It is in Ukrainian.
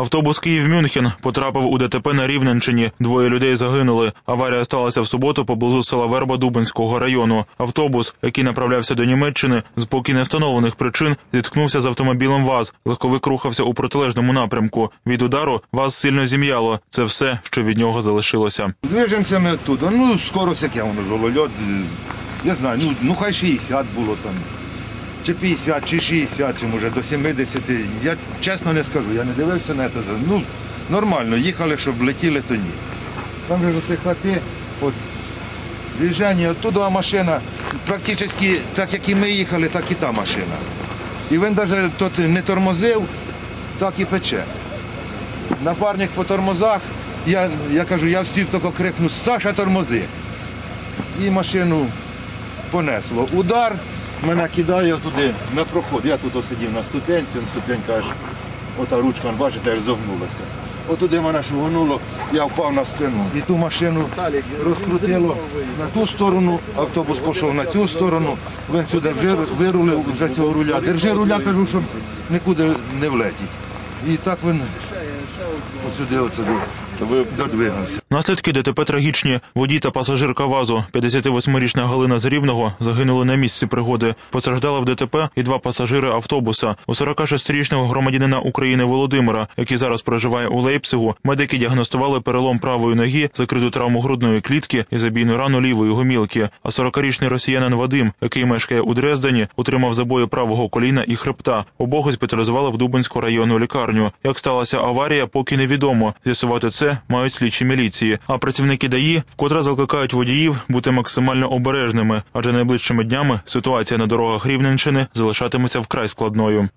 Автобус Київ-Мюнхен потрапив у ДТП на Рівненщині. Двоє людей загинули. Аварія сталася в суботу поблизу села Верба Дубенського району. Автобус, який направлявся до Німеччини, з поки не встановлених причин зіткнувся з автомобілем ВАЗ. Легковик рухався у протилежному напрямку. Від удару ВАЗ сильно зім'яло. Це все, що від нього залишилося. Движемося ми оттуда. Ну, скорость яке воно ж голольот. Я знаю, ну, ну хай 60 було там. Чи 50, чи 60, чи може до 70. Я чесно не скажу, я не дивився на це. Ну, нормально, їхали, щоб летіли, то ні. Там же ж оці хати, от, движення, оттуда машина, практично так як і ми їхали, так і та машина. І він навіть тут не тормозив, так і пече. Напарник по тормозах, я, я кажу, я встиг тільки крикнути, Саша тормози. І машину понесло. Удар мене кидає туди на проход. Я тут сидів на ступенці, на ступенька аж ота ручка, бачите, аж зогнулася. Отуди мене шугонуло, я впав на спину. І ту машину розкрутило на ту сторону, автобус пішов на цю сторону, він сюди вже вирулив вже цього руля. Держи руля, кажу, щоб нікуди не влетіть. І так він сюди оце до- додвигався. Наслідки ДТП трагічні. Водій та пасажирка ВАЗу, 58-річна Галина з Рівного, загинули на місці пригоди. Постраждали в ДТП і два пасажири автобуса. У 46-річного громадянина України Володимира, який зараз проживає у Лейпцигу, медики діагностували перелом правої ноги, закриту травму грудної клітки і забійну рану лівої гомілки. А 40-річний росіянин Вадим, який мешкає у Дрездені, отримав забої правого коліна і хребта. Обох госпіталізували в Дубинську районну лікарню. Як сталася аварія, поки невідомо. З'ясувати мають слідчі міліції. А працівники ДАІ вкотре закликають водіїв бути максимально обережними, адже найближчими днями ситуація на дорогах Рівненщини залишатиметься вкрай складною.